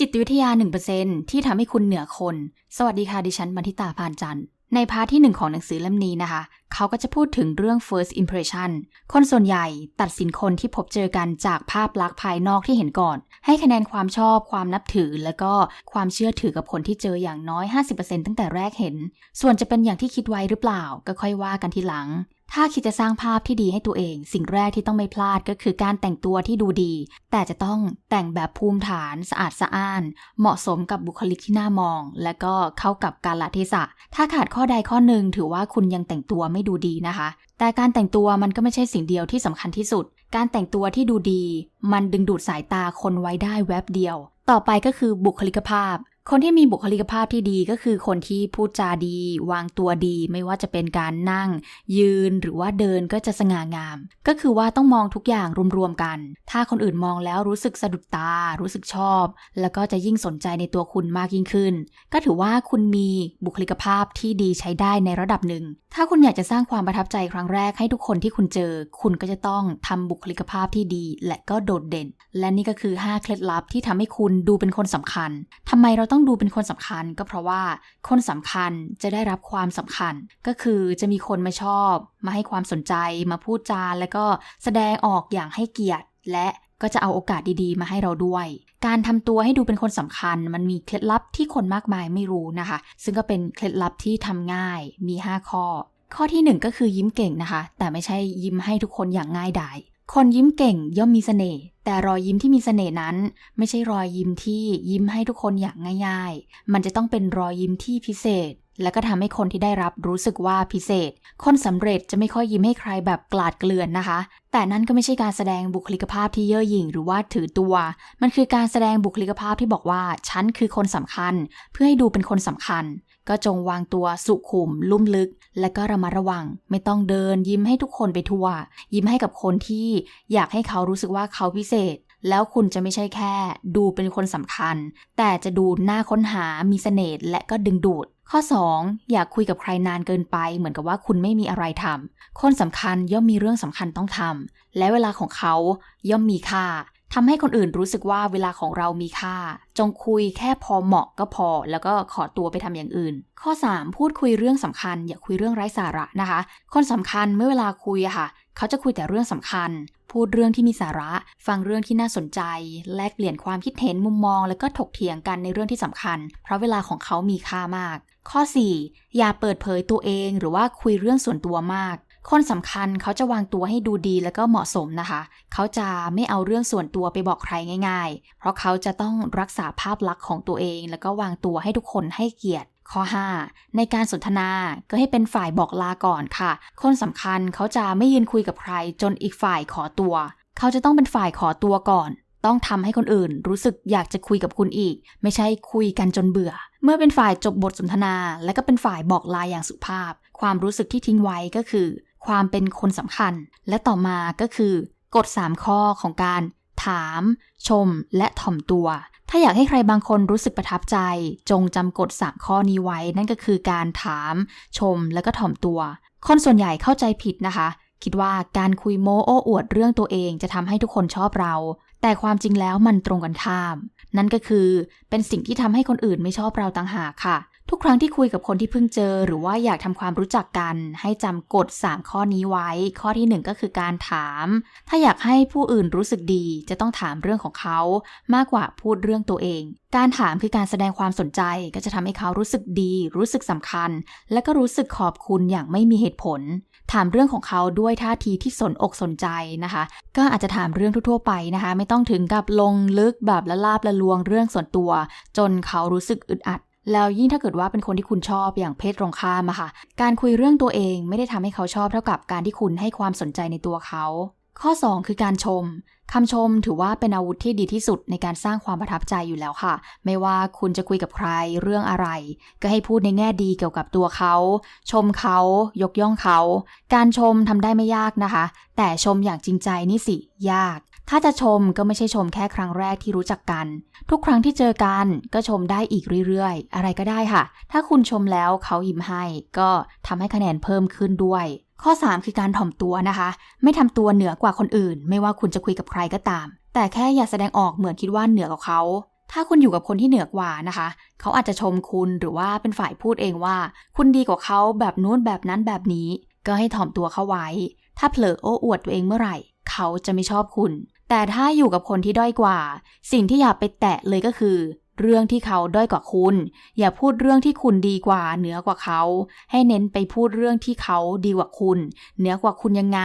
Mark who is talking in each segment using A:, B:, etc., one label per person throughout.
A: จิตวิทยา 1%ที่ทำให้คุณเหนือคน สวัสดีค่ะ ดิฉันบันทิตาพานจันทร์ ในพาร์ทที่หนึ่งของหนังสือเล่มนี้นะคะ เขาก็จะพูดถึงเรื่อง first impression คนส่วนใหญ่ตัดสินคนที่พบเจอกันจากภาพลักษณ์ภายนอกที่เห็นก่อน ให้คะแนนความชอบความนับถือ แล้วก็ความเชื่อถือกับคนที่เจออย่างน้อย 50%ตั้งแต่แรกเห็น ส่วนจะเป็นอย่างที่คิดไว้หรือเปล่า ก็ค่อยว่ากันทีหลัง ถ้าคิดจะสร้างภาพที่ดีให้ตัวเอง สิ่งแรกที่ต้องไม่พลาดก็คือการแต่งตัวที่ดูดี แต่จะต้องแต่งแบบภูมิฐานสะอาดสะอ้าน เหมาะสมกับบุคลิกที่น่ามอง และก็เข้ากับกาลเทศะ ถ้าขาดข้อใดข้อหนึ่งถือว่าคุณยังแต่งตัวไม่ดูดีนะคะ แต่การแต่งตัวมันก็ไม่ใช่สิ่งเดียวที่สำคัญที่สุด การแต่งตัวที่ดูดี มันดึงดูดสายตาคนไว้ได้แวบเดียว ต่อไปก็คือบุคลิกภาพ คนที่มีบุคลิกภาพที่ดีก็คือคนที่พูดจาดี วางตัวดี ไม่ว่าจะเป็นการนั่ง ยืนหรือว่าเดินก็จะสง่างาม ก็คือว่าต้องมองทุกอย่างรวมๆกัน ถ้าคนอื่นมองแล้วรู้สึกสะดุดตา รู้สึกชอบ แล้วก็จะยิ่งสนใจในตัวคุณมากยิ่งขึ้น ก็ถือว่าคุณมีบุคลิกภาพที่ดีใช้ได้ในระดับหนึ่ง ถ้าคุณอยากจะสร้างความประทับใจครั้งแรกให้ทุกคนที่คุณเจอ คุณก็จะต้องทำบุคลิกภาพที่ดี และก็โดดเด่น และนี่ก็คือ 5 เคล็ดลับที่ทำให้คุณดูเป็นคนสำคัญทำไมเราต้ององดูเป็นคนสำคัญก็เพราะว่าคนสำคัญจะได้รับความสำคัญ ก็คือจะมีคนมาชอบ มาให้ความสนใจมาพูดจาแล้วก็แสดงออกอย่างให้เกียรติ และก็จะเอาโอกาสดีๆ มาให้เราด้วย การทำตัวให้ดูเป็นคนสำคัญ มันมีเคล็ดลับที่คนมากมายไม่รู้นะคะ ซึ่งก็เป็นเคล็ดลับที่ทำง่ายมี 5 ข้อ ข้อที่ 1 ก็คือยิ้มเก่งนะคะ แต่ไม่ใช่ยิ้มให้ทุกคนอย่างง่ายดาย คนยิ้มเก่งย่อมมีเสน่ห์แต่รอยยิ้มที่มีเสน่ห์นั้น ไม่ใช่รอยยิ้มที่ยิ้มให้ทุกคนอย่างง่ายๆ มันจะต้องเป็นรอยยิ้มที่พิเศษ และก็ทำให้คนที่ได้รับรู้สึกว่าพิเศษ คนสำเร็จจะไม่ค่อยยิ้มให้ใครแบบกลาดเกลื่อนนะคะ แต่นั่นก็ไม่ใช่การแสดงบุคลิกภาพที่เย่อหยิ่งหรือว่าถือตัว มันคือการแสดงบุคลิกภาพที่บอกว่าฉันคือคนสำคัญ เพื่อให้ดูเป็นคนสำคัญ ก็จงวางตัวสุขุม ลุ่มลึก และก็ระมัดระวัง ไม่ต้องเดินยิ้มให้ทุกคนไปทั่ว ยิ้มให้กับคนที่อยากให้เขารู้สึกว่าเขาพิเศษ แล้วคุณจะไม่ใช่แค่ ดูเป็นคนสำคัญ แต่จะดูน่าค้นหามีเสน่ห์และก็ดึงดูดข้อ 2 อยากคุยกับใครนานเกินไป เหมือนกับว่าคุณไม่มีอะไรทำคนสำคัญย่อมมีเรื่องสำคัญต้องทำและเวลาของเขาย่อมมีค่า ทำให้คนอื่นรู้สึกว่าเวลาของเรามีค่า จงคุยแค่พอเหมาะก็พอ แล้วก็ขอตัวไปทำอย่างอื่น ข้อ 3 พูดคุยเรื่องสำคัญ อย่าคุยเรื่องไร้สาระนะคะ คนสำคัญเมื่อเวลาคุยอะค่ะ เขาจะคุยแต่เรื่องสำคัญ พูดเรื่องที่มีสาระ ฟังเรื่องที่น่าสนใจ แลกเปลี่ยนความคิดเห็นมุมมอง แล้วก็ถกเถียงกันในเรื่องที่สำคัญ เพราะเวลาของเขามีค่ามาก ข้อ 4 อย่าเปิดเผยตัวเอง หรือว่าคุยเรื่องส่วนตัวมาก คนสำคัญเขาจะวางตัวให้ดูดีแล้วก็เหมาะสมนะคะ เขาจะไม่เอาเรื่องส่วนตัวไปบอกใครง่าย ๆ เพราะเขาจะต้องรักษาภาพลักษณ์ของตัวเอง แล้วก็วางตัวให้ทุกคนให้เกียรติข้อ 5 ในการสนทนาก็ให้เป็นฝ่ายบอกลาก่อนค่ะ คนสำคัญเขาจะไม่ยืนคุยกับใคร จนอีกฝ่ายขอตัว เขาจะต้องเป็นฝ่ายขอตัวก่อน ต้องทำให้คนอื่นรู้สึกอยากจะคุยกับคุณอีก ไม่ใช่คุยกันจนเบื่อ เมื่อเป็นฝ่ายจบบทสนทนา และก็เป็นฝ่ายบอกลาอย่างสุภาพ ความรู้สึกที่ทิ้งไว้ก็คือ ความเป็นคนสำคัญ และต่อมาก็คือกฎ3ข้อของการถาม ชม และถ่อมตัว ถ้าอยากให้ใครบางคนรู้สึกประทับใจ จงจำกฎ3ข้อนี้ไว้ นั่นก็คือการถาม ชม และก็ถ่อมตัว คนส่วนใหญ่เข้าใจผิดนะคะ คิดว่าการคุยโม้โอ้อวดเรื่องตัวเองจะทำให้ทุกคนชอบเรา แต่ความจริงแล้วมันตรงกันข้าม นั่นก็คือเป็นสิ่งที่ทำให้คนอื่นไม่ชอบเราต่างหากค่ะ ทุกครั้งที่คุยกับคนที่เพิ่งเจอ หรือว่าอยากทำความรู้จักกัน ให้จำกฎ 3 ข้อนี้ไว้ ข้อทีหนึ่1 ก็คือการถาม ถ้าอยากให้ผู้อื่นรู้สึกดี จะต้องถามเรื่องของเขา มากกว่าพูดเรื่องตัวเอง การถามคือการแสดงความสนใจ ก็จะทำให้เขารู้สึกดี รู้สึกสำคัญ และก็รู้สึกขอบคุณอย่างไม่มีเหตุผล ถามเรื่องของเขาด้วยท่าทีที่สนอกสนใจนะคะ ก็อาจจะถามเรื่องทั่วๆไปนะคะ ไม่ต้องถึงกับลงลึกแบบละลาบละลวงเรื่องส่วนตัว จนเขารู้สึกอึดอัด แล้วยิ่งถ้าเกิดว่าเป็นคนที่คุณชอบอย่างเพศตรงข้ามอะค่ะ การคุยเรื่องตัวเองไม่ได้ทำให้เขาชอบเท่ากับการที่คุณให้ความสนใจในตัวเขา ข้อ 2 คือการชมคำชมถือว่าเป็นอาวุธที่ดีที่สุดในการสร้างความประทับใจอยู่แล้วค่ะ ไม่ว่าคุณจะคุยกับใครเรื่องอะไร ก็ให้พูดในแง่ดีเกี่ยวกับตัวเขา ชมเขา ยกย่องเขา การชมทำได้ไม่ยากนะคะ แต่ชมอย่างจริงใจนี่สิ ยาก ถ้าจะชมก็ไม่ใช่ชมแค่ครั้งแรกที่รู้จักกัน ทุกครั้งที่เจอกันก็ชมได้อีกเรื่อยๆ อะไรก็ได้ค่ะ ถ้าคุณชมแล้วเขายิ้มให้ ก็ทำให้คะแนนเพิ่มขึ้นด้วย ข้อ 3 คือการถ่อมตัวนะคะ ไม่ทำตัวเหนือกว่าคนอื่น ไม่ว่าคุณจะคุยกับใครก็ตาม แต่แค่อย่าแสดงออกเหมือนคิดว่าเหนือกว่าเขาถ้าคุณอยู่กับคนที่เหนือกว่านะคะ เขาอาจจะชมคุณหรือว่าเป็นฝ่ายพูดเองว่า คุณดีกว่าเขาแบบนู้นแบบนั้นแบบนี้ ก็ให้ถ่อมตัวเข้าไว้ ถ้าเผลอโอ้อวดตัวเองเมื่อไหร่ เขาจะไม่ชอบคุณ แต่ถ้าอยู่กับคนที่ด้อยกว่า สิ่งที่อย่าไปแตะเลยก็คือ เรื่องที่เขาด้อยกว่าคุณ อย่าพูดเรื่องที่คุณดีกว่า เหนือกว่าเขา ให้เน้นไปพูดเรื่องที่เขาดีกว่าคุณ เหนือกว่าคุณยังไง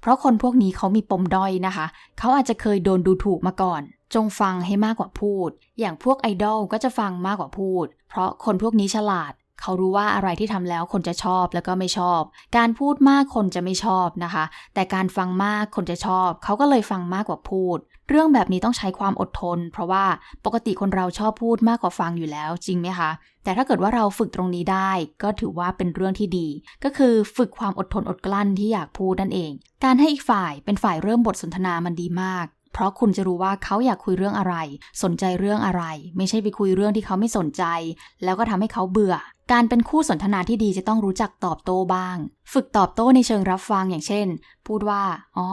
A: เพราะคนพวกนี้เขามีปมด้อยนะคะ เขาอาจจะเคยโดนดูถูกมาก่อน จงฟังให้มากกว่าพูด อย่างพวกไอดอลก็จะฟังมากกว่าพูด เพราะคนพวกนี้ฉลาด เขารู้ว่าอะไรที่ทำแล้วคนจะชอบแล้วก็ไม่ชอบ การพูดมากคนจะไม่ชอบนะคะ แต่การฟังมากคนจะชอบ เขาก็เลยฟังมากกว่าพูด เรื่องแบบนี้ต้องใช้ความอดทน เพราะว่าปกติคนเราชอบพูดมากกว่าฟังอยู่แล้วจริงไหมคะ แต่ถ้าเกิดว่าเราฝึกตรงนี้ได้ ก็ถือว่าเป็นเรื่องที่ดี ก็คือฝึกความอดทนอดกลั้นที่อยากพูดนั่นเอง การให้อีกฝ่ายเป็นฝ่ายเริ่มบทสนทนามันดีมากเพราะคุณจะรู้ว่าเขาอยากคุยเรื่องอะไร สนใจเรื่องอะไร ไม่ใช่ไปคุยเรื่องที่เขาไม่สนใจ แล้วก็ทำให้เขาเบื่อ การเป็นคู่สนทนาที่ดีจะต้องรู้จักตอบโต้บ้าง ฝึกตอบโต้ในเชิงรับฟังอย่างเช่น พูดว่า อ๋อ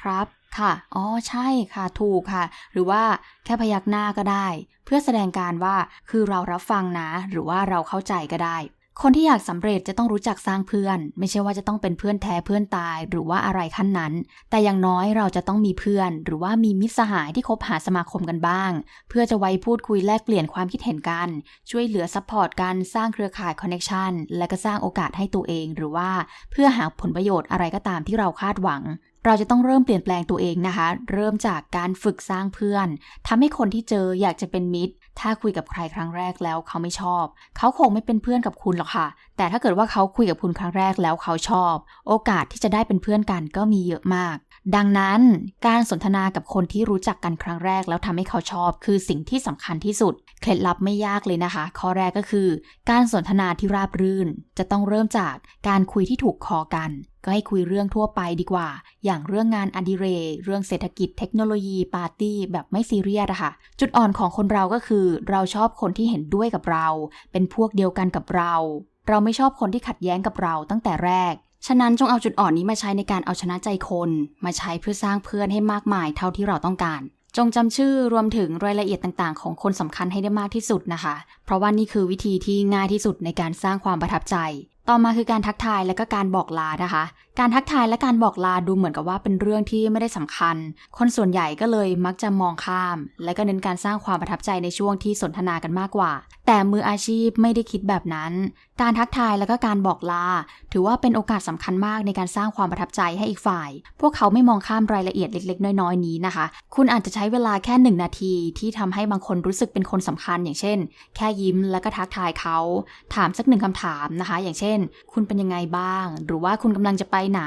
A: ครับ ค่ะ อ๋อ ใช่ ค่ะ ถูกค่ะ หรือว่าแค่พยักหน้าก็ได้ เพื่อแสดงการว่า คือเรารับฟังนะ หรือว่าเราเข้าใจก็ได้ คนที่อยากสำเร็จจะต้องรู้จักสร้างเพื่อน ไม่ใช่ว่าจะต้องเป็นเพื่อนแท้เพื่อนตาย หรือว่าอะไรขั้นนั้น แต่อย่างน้อยเราจะต้องมีเพื่อน หรือว่ามีมิตรสหายที่คบหาสมาคมกันบ้าง เพื่อจะไว้พูดคุยแลกเปลี่ยนความคิดเห็นกัน ช่วยเหลือซัพพอร์ตกันสร้างเครือข่ายคอนเน c ชันและก็สร้างโอกาสให้ตัวเอง หรือว่าเพื่อหาผลประโยชน์อะไรก็ตามที่เราคาดหวังเราจะต้องเริ่มเปลี่ยนแปลงตัวเองนะคะ เริ่มจากการฝึกสร้างเพื่อนทำให้คนที่เจออยากจะเป็นมิตร ถ้าคุยกับใครครั้งแรกแล้วเขาไม่ชอบ เขาคงไม่เป็นเพื่อนกับคุณหรอกค่ะ แต่ถ้าเกิดว่าเขาคุยกับคุณครั้งแรกแล้วเขาชอบ โอกาสที่จะได้เป็นเพื่อนกันก็มีเยอะมาก ดังนั้นการสนทนากับคนที่รู้จักกันครั้งแรกแล้วทำให้เขาชอบ คือสิ่งที่สำคัญที่สุด เคล็ดลับไม่ยากเลยนะคะ ข้อแรกก็คือ การสนทนาที่ราบรื่น จะต้องเริ่มจากการคุยที่ถูกคอกัน ก็ให้คุยเรื่องทั่วไปดีกว่า อย่างเรื่องงานอดิเรกเรื่องเศรษฐกิจเทคโนโลยีปาร์ตี้แบบไม่ซีเรียสอะค่ะ จุดอ่อนของคนเราก็คือ เราชอบคนที่เห็นด้วยกับเรา เป็นพวกเดียวกันกับเรา เราไม่ชอบคนที่ขัดแย้งกับเราตั้งแต่แรก ฉะนั้นจงเอาจุดอ่อนนี้มาใช้ในการเอาชนะใจคน มาใช้เพื่อสร้างเพื่อนให้มากมายเท่าที่เราต้องการจงจำชื่อรวมถึงรายละเอียดต่างๆ ของคนสำคัญให้ได้มากที่สุดนะคะ เพราะว่านี่คือวิธีที่ง่ายที่สุดในการสร้างความประทับใจ ต่อมาคือการทักทายและก็การบอกลานะคะ การทักทายและการบอกลาดูเหมือนกับว่าเป็นเรื่องที่ไม่ได้สำคัญ คนส่วนใหญ่ก็เลยมักจะมองข้าม และก็เน้นการสร้างความประทับใจในช่วงที่สนทนากันมากกว่า แต่มืออาชีพไม่ได้คิดแบบนั้น การทักทายและก็การบอกลา ถือว่าเป็นโอกาสสำคัญมากในการสร้างความประทับใจให้อีกฝ่าย พวกเขาไม่มองข้ามรายละเอียดเล็ก ๆ น้อยๆนี้นะคะ คุณอาจจะใช้เวลาแค่หนึ่งนาทีที่ทำให้บางคนรู้สึกเป็นคนสำคัญ อย่างเช่น แค่ยิ้มแล้วก็ทักทายเขา ถามสักหนึ่งคำถามนะคะ อย่างเช่น คุณเป็นยังไงบ้าง หรือว่าคุณกำลังจะไปไหน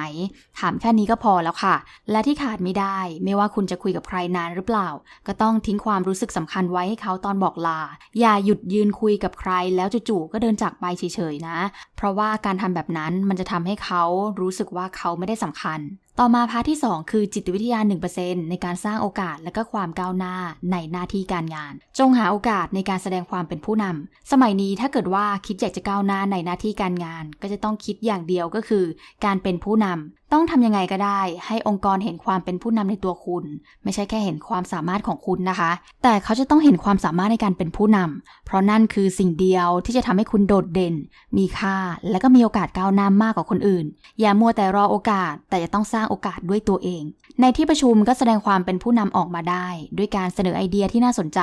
A: ถามแค่นี้ก็พอแล้วค่ะ และที่ขาดไม่ได้ ไม่ว่าคุณจะคุยกับใครนานหรือเปล่า ก็ต้องทิ้งความรู้สึกสำคัญไว้ให้เขาตอนบอกลา อย่าหยุดยืนคุยกับใคร แล้วจู่ๆก็เดินจากไปเฉยๆนะ เพราะว่าการทำแบบนั้นมันจะทำให้เขารู้สึกว่าเขาไม่ได้สำคัญ ต่อมาพาร์ทที่ 2 คือจิตวิทยา 1%ในการสร้างโอกาสและก็ความก้าวหน้าในหน้าที่การงาน จงหาโอกาสในการแสดงความเป็นผู้นำสมัยนี้ถ้าเกิดว่าคิดอยากจะก้าวหน้าในหน้าที่การงาน ก็จะต้องคิดอย่างเดียวก็คือ การเป็นผู้นำต้องทำยังไงก็ได้ ให้องค์กรเห็นความเป็นผู้นำในตัวคุณ ไม่ใช่แค่เห็นความสามารถของคุณนะคะ แต่เขาจะต้องเห็นความสามารถในการเป็นผู้นำเพราะนั่นคือสิ่งเดียวที่จะทำให้คุณโดดเด่น มีค่า และก็มีโอกาสก้าวหน้ามากกว่าคนอื่น อย่ามัวแต่รอโอกาส แต่จะต้องสร้างโอกาสด้วยตัวเอง ในที่ประชุมก็แสดงความเป็นผู้นำออกมาได้ ด้วยการเสนอไอเดียที่น่าสนใจ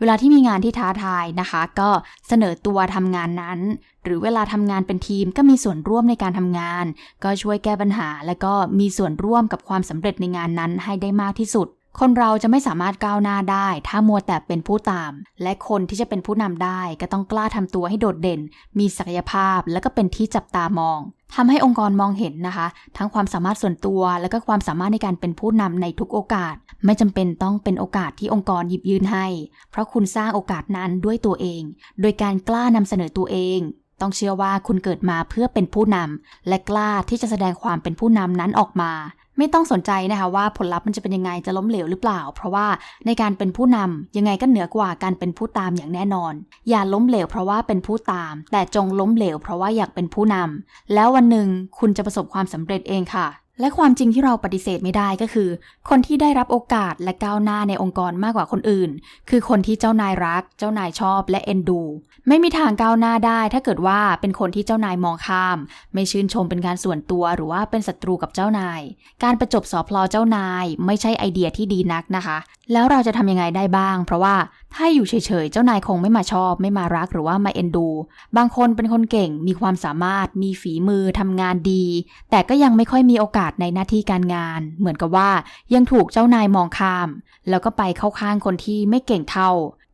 A: เวลาที่มีงานที่ท้าทายนะคะ ก็เสนอตัวทำงานนั้น หรือเวลาทำงานเป็นทีมก็มีส่วนร่วมในการทำงาน ก็ช่วยแก้ปัญหา และก็มีส่วนร่วมกับความสำเร็จในงานนั้นให้ได้มากที่สุด คนเราจะไม่สามารถก้าวหน้าได้ ถ้ามัวแต่เป็นผู้ตาม และคนที่จะเป็นผู้นำได้ ก็ต้องกล้าทำตัวให้โดดเด่น มีศักยภาพ และก็เป็นที่จับตามองทำให้องค์กรมองเห็นนะคะ ทั้งความสามารถส่วนตัว และก็ความสามารถในการเป็นผู้นำในทุกโอกาส ไม่จำเป็นต้องเป็นโอกาสที่องค์กรหยิบยื่นให้ เพราะคุณสร้างโอกาสนั้นด้วยตัวเอง โดยการกล้านำเสนอตัวเอง ต้องเชื่อว่าคุณเกิดมาเพื่อเป็นผู้นำและกล้าที่จะแสดงความเป็นผู้นำนั้นออกมา ไม่ต้องสนใจนะคะว่าผลลัพธ์มันจะเป็นยังไงจะล้มเหลวหรือเปล่า เพราะว่าในการเป็นผู้นำยังไงก็เหนือกว่าการเป็นผู้ตามอย่างแน่นอน อย่าล้มเหลวเพราะว่าเป็นผู้ตาม แต่จงล้มเหลวเพราะว่าอยากเป็นผู้นำแล้ววันหนึ่งคุณจะประสบความสำเร็จเองค่ะ และความจริงที่เราปฏิเสธไม่ได้ก็คือ คนที่ได้รับโอกาสและก้าวหน้าในองค์กรมากกว่าคนอื่น คือคนที่เจ้านายรัก เจ้านายชอบและเอ็นดู ไม่มีทางก้าวหน้าได้ ถ้าเกิดว่าเป็นคนที่เจ้านายมองข้าม ไม่ชื่นชมเป็นการส่วนตัวหรือว่าเป็นศัตรูกับเจ้านาย การประจบสอพลอเจ้านาย ไม่ใช่ไอเดียที่ดีนักนะคะ แล้วเราจะทำยังไงได้บ้าง เพราะว่าถ้าอยู่เฉยๆ เจ้านายคงไม่มาชอบ ไม่มารักหรือว่ามาเอ็นดู บางคนเป็นคนเก่งมีความสามารถมีฝีมือทำงานดี แต่ก็ยังไม่ค่อยมีโอกาสในหน้าที่การงาน เหมือนกับว่ายังถูกเจ้านายมองข้าม แล้วก็ไปเข้าข้างคนที่ไม่เก่งเท่า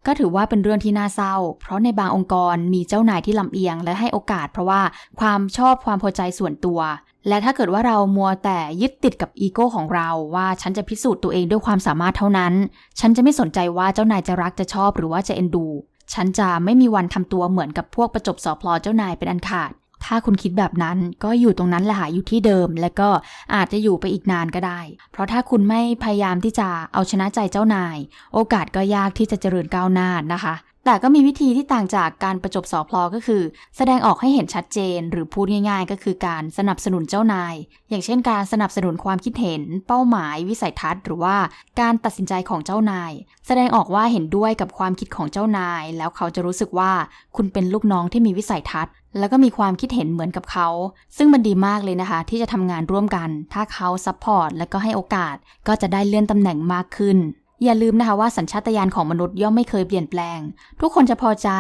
A: ก็ถือว่าเป็นเรื่องที่น่าเศร้า เพราะในบางองค์กรมีเจ้านายที่ลำเอียง และให้โอกาสเพราะว่าความชอบความพอใจส่วนตัว และถ้าเกิดว่าเรามัวแต่ยึดติดกับอีโก้ของเราว่าฉันจะพิสูจน์ตัวเองด้วยความสามารถเท่านั้น ฉันจะไม่สนใจว่าเจ้านายจะรักจะชอบหรือว่าจะเอ็นดู ฉันจะไม่มีวันทำตัวเหมือนกับพวกประจบสอพลอเจ้านายเป็นอันขาด ถ้าคุณคิดแบบนั้นก็อยู่ตรงนั้นแหละค่ะอยู่ที่เดิม และก็อาจจะอยู่ไปอีกนานก็ได้ เพราะถ้าคุณไม่พยายามที่จะเอาชนะใจเจ้านาย โอกาสก็ยากที่จะเจริญก้าวหน้านะคะ แต่ก็มีวิธีที่ต่างจากการประจบสอพลอก็คือ แสดงออกให้เห็นชัดเจน หรือพูดง่าย ๆ ก็คือการสนับสนุนเจ้านาย อย่างเช่น การสนับสนุนความคิดเห็น เป้าหมาย วิสัยทัศน์ หรือว่าการตัดสินใจของเจ้านาย แสดงออกว่าเห็นด้วยกับความคิดของเจ้านาย แล้วเขาจะรู้สึกว่าคุณเป็นลูกน้องที่มีวิสัยทัศน์แล้วก็มีความคิดเห็นเหมือนกับเขา ซึ่งมันดีมากเลยนะคะ ที่จะทำงานร่วมกัน ถ้าเขาซัพพอร์ตและก็ให้โอกาส ก็จะได้เลื่อนตำแหน่งมากขึ้น อย่าลืมนะคะว่าสัญชาตญาณของมนุษย์ย่อมไม่เคยเปลี่ยนแปลง ทุกคนจะพอใจ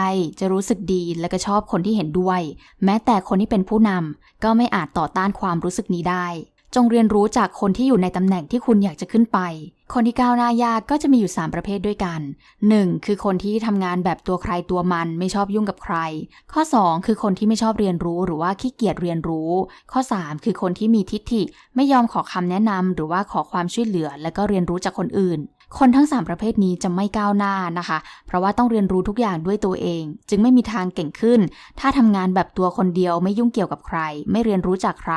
A: จะรู้สึกดีและก็ชอบคนที่เห็นด้วย แม้แต่คนที่เป็นผู้นำก็ไม่อาจต่อต้านความรู้สึกนี้ได้ จงเรียนรู้จากคนที่อยู่ในตำแหน่งที่คุณอยากจะขึ้นไป คนที่ก้าวหน้ายากก็จะมีอยู่ 3 ประเภทด้วยกัน 1. คือคนที่ทำงานแบบตัวใครตัวมันไม่ชอบยุ่งกับใคร ข้อ 2 คือคนที่ไม่ชอบเรียนรู้หรือว่าขี้เกียจเรียนรู้ ข้อ 3 คือคนที่มีทิฐิไม่ยอมขอคำแนะนำหรือว่าขอความช่วยเหลือ และก็เรียนรู้จากคนอื่น คนทั้ง 3 ประเภทนี้จะไม่ก้าวหน้านะคะ เพราะว่าต้องเรียนรู้ทุกอย่างด้วยตัวเอง จึงไม่มีทางเก่งขึ้น ถ้าทำงานแบบตัวคนเดียวไม่ยุ่งเกี่ยวกับใคร ไม่เรียนรู้จากใคร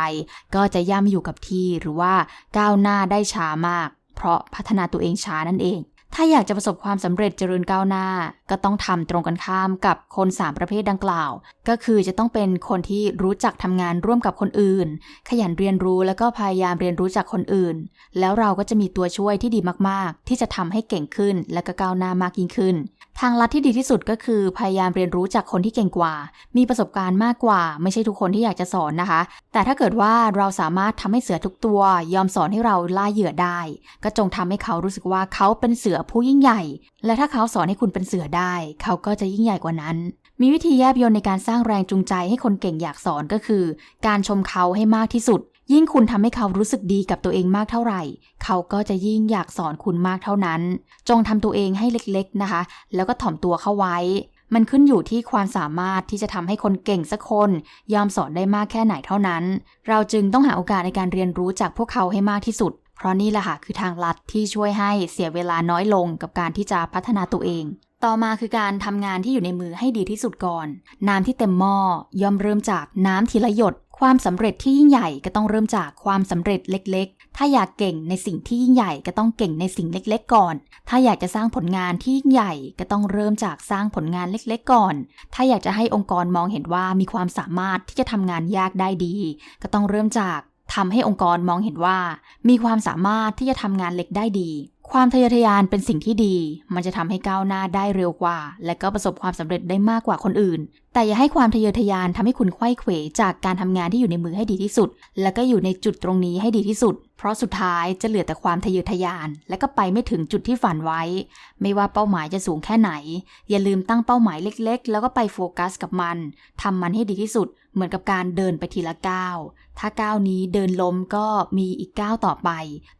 A: ก็จะย่ำอยู่กับที่หรือว่าก้าวหน้าได้ช้ามาก เพราะพัฒนาตัวเองช้านั่นเอง ถ้าอยากจะประสบความสำเร็จเจริญก้าวหน้า ก็ต้องทำตรงกันข้ามกับคน 3 ประเภทดังกล่าว ก็คือจะต้องเป็นคนที่รู้จักทำงานร่วมกับคนอื่น ขยันเรียนรู้แล้วก็พยายามเรียนรู้จากคนอื่น แล้วเราก็จะมีตัวช่วยที่ดีมากๆ ที่จะทำให้เก่งขึ้นและก็ก้าวหน้ามากยิ่งขึ้น ทางลัดที่ดีที่สุดก็คือพยายามเรียนรู้จากคนที่เก่งกว่า มีประสบการณ์มากกว่า ไม่ใช่ทุกคนที่อยากจะสอนนะคะ แต่ถ้าเกิดว่าเราสามารถทำให้เสือทุกตัว ยอมสอนให้เราล่าเหยื่อได้ ก็จงทำให้เขารู้สึกว่าเขาเป็นเสือผู้ยิ่งใหญ่ และถ้าเขาสอนให้คุณเป็นเสือได้ เขาก็จะยิ่งใหญ่กว่านั้น มีวิธีแยบยลในการสร้างแรงจูงใจให้คนเก่งอยากสอนก็คือ การชมเขาให้มากที่สุด ยิ่งคุณทำให้เขารู้สึกดีกับตัวเองมากเท่าไหร่ เขาก็จะยิ่งอยากสอนคุณมากเท่านั้น จงทำตัวเองให้เล็กๆนะคะ แล้วก็ถ่อมตัวเข้าไว้ มันขึ้นอยู่ที่ความสามารถที่จะทำให้คนเก่งสักคน ยอมสอนได้มากแค่ไหนเท่านั้น เราจึงต้องหาโอกาสในการเรียนรู้จากพวกเขาให้มากที่สุด เพราะนี่แหละค่ะคือทางลัดที่ช่วยให้เสียเวลาน้อยลงกับการที่จะพัฒนาตัวเองต่อมาคือการทำงานที่อยู่ในมือให้ดีที่สุดก่อน น้ำที่เต็มหม้อย่อมเริ่มจากน้ำทีละหยด ความสำเร็จที่ยิ่งใหญ่ก็ต้องเริ่มจากความสำเร็จเล็กๆ ถ้าอยากเก่งในสิ่งที่ยิ่งใหญ่ก็ต้องเก่งในสิ่งเล็ก ๆ ก่อน ถ้าอยากจะสร้างผลงานที่ยิ่งใหญ่ก็ต้องเริ่มจากสร้างผลงานเล็ก ๆ ก่อน ถ้าอยากจะให้องค์กรมองเห็นว่ามีความสามารถที่จะทำงานยากได้ดี ก็ต้องเริ่มจากทำให้องค์กรมองเห็นว่า มีความสามารถที่จะทำงานเล็กได้ดี ความทะเยอทะยานเป็นสิ่งที่ดี มันจะทำให้ก้าวหน้าได้เร็วกว่า และก็ประสบความสำเร็จได้มากกว่าคนอื่น แต่อย่าให้ความทะเยอทะยานทำให้คุณไข้เขวจากการทำงานที่อยู่ในมือให้ดีที่สุด และก็อยู่ในจุดตรงนี้ให้ดีที่สุด เพราะสุดท้ายจะเหลือแต่ความทะเยอทะยาน และก็ไปไม่ถึงจุดที่ฝันไว้ ไม่ว่าเป้าหมายจะสูงแค่ไหน อย่าลืมตั้งเป้าหมายเล็ก ๆ แล้วก็ไปโฟกัสกับมันทำมันให้ดีที่สุด เหมือนกับการเดินไปทีละก้าวถ้าก้าวนี้เดินล้มก็มีอีกก้าวต่อไป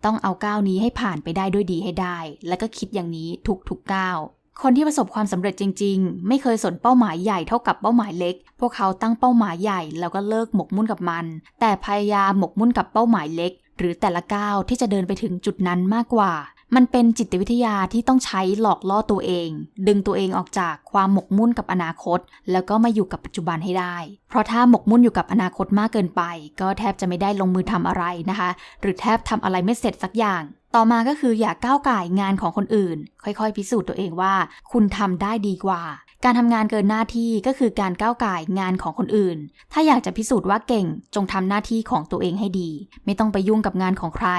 A: ต้องเอาก้าวนี้ให้ผ่านไปได้ด้วยดีให้ได้ และก็คิดอย่างนี้ทุกๆก้าวคนที่ประสบความสำเร็จจริง ๆ ไม่เคยสนเป้าหมายใหญ่เท่ากับเป้าหมายเล็ก พวกเขาตั้งเป้าหมายใหญ่แล้วก็เลิกหมกมุ่นกับมัน แต่พยายามหมกมุ่นกับเป้าหมายเล็ก หรือแต่ละก้าวที่จะเดินไปถึงจุดนั้นมากกว่า มันเป็นจิตวิทยาที่ต้องใช้หลอกล่อตัวเอง ดึงตัวเองออกจากความหมกมุ่นกับอนาคต แล้วก็มาอยู่กับปัจจุบันให้ได้ เพราะถ้าหมกมุ่นอยู่กับอนาคตมากเกินไป ก็แทบจะไม่ได้ลงมือทำอะไรนะคะ หรือแทบทำอะไรไม่เสร็จสักอย่าง ต่อมาก็คืออย่าก้าวไก่งานของคนอื่น ค่อยๆ พิสูจน์ตัวเองว่า คุณทำได้ดีกว่า การทำงานเกินหน้าที่ก็คือการก้าวไก่งานของคนอื่น ถ้าอยากจะพิสูจน์ว่าเก่ง จงทำหน้าที่ของตัวเองให้ดี ไม่ต้องไปยุ่งกับงานของใคร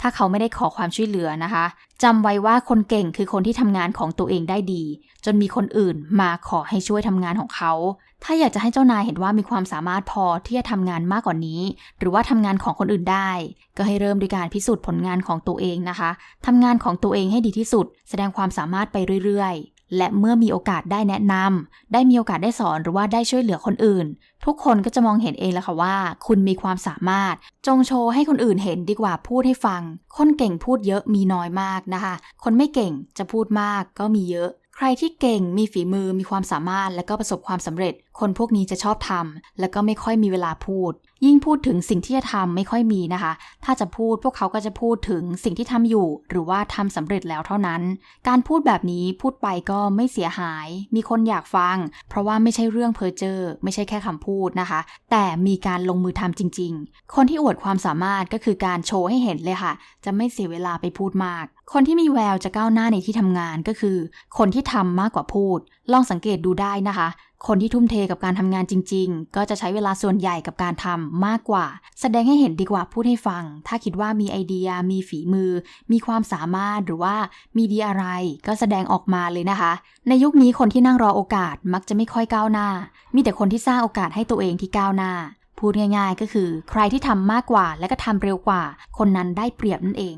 A: ถ้าเขาไม่ได้ขอความช่วยเหลือนะคะ จำไว้ว่าคนเก่งคือคนที่ทำงานของตัวเองได้ดี จนมีคนอื่นมาขอให้ช่วยทำงานของเขา ถ้าอยากจะให้เจ้านายเห็นว่ามีความสามารถพอที่จะทำงานมากกว่านี้ หรือว่าทำงานของคนอื่นได้ ก็ให้เริ่มด้วยการพิสูจน์ผลงานของตัวเองนะคะทำงานของตัวเองให้ดีที่สุด แสดงความสามารถไปเรื่อยๆ และเมื่อมีโอกาสได้แนะนำได้มีโอกาสได้สอนหรือว่าได้ช่วยเหลือคนอื่น ทุกคนก็จะมองเห็นเองแล้วค่ะว่า คุณมีความสามารถ จงโชว์ให้คนอื่นเห็นดีกว่าพูดให้ฟัง คนเก่งพูดเยอะมีน้อยมากนะคะ คนไม่เก่งจะพูดมากก็มีเยอะ ใครที่เก่งมีฝีมือมีความสามารถและก็ประสบความสำเร็จ คนพวกนี้จะชอบทำแล้วก็ไม่ค่อยมีเวลาพูด ยิ่งพูดถึงสิ่งที่จะทำไม่ค่อยมีนะคะ ถ้าจะพูดพวกเขาก็จะพูดถึงสิ่งที่ทำอยู่ หรือว่าทำสำเร็จแล้วเท่านั้น การพูดแบบนี้พูดไปก็ไม่เสียหาย มีคนอยากฟัง เพราะว่าไม่ใช่เรื่องเพ้อเจ้อไม่ใช่แค่คำพูดนะคะ แต่มีการลงมือทำจริง ๆ คนที่อวดความสามารถก็คือการโชว์ให้เห็นเลยค่ะ จะไม่เสียเวลาไปพูดมากคนที่มีแววจะก้าวหน้าในที่ทำงานก็คือ คนที่ทำมากกว่าพูด ลองสังเกตดูได้นะคะ คนที่ทุ่มเทกับการทำงานจริง ๆ ก็จะใช้เวลาส่วนใหญ่กับการทำมากกว่า แสดงให้เห็นดีกว่าพูดให้ฟัง ถ้าคิดว่ามีไอเดีย มีฝีมือ มีความสามารถหรือว่ามีดีอะไร ก็แสดงออกมาเลยนะคะ ในยุคนี้คนที่นั่งรอโอกาสมักจะไม่ค่อยก้าวหน้า มีแต่คนที่สร้างโอกาสให้ตัวเองที่ก้าวหน้า พูดง่าย ๆ ก็คือ ใครที่ทำมากกว่าและก็ทำเร็วกว่า คนนั้นได้เปรียบนั่นเอง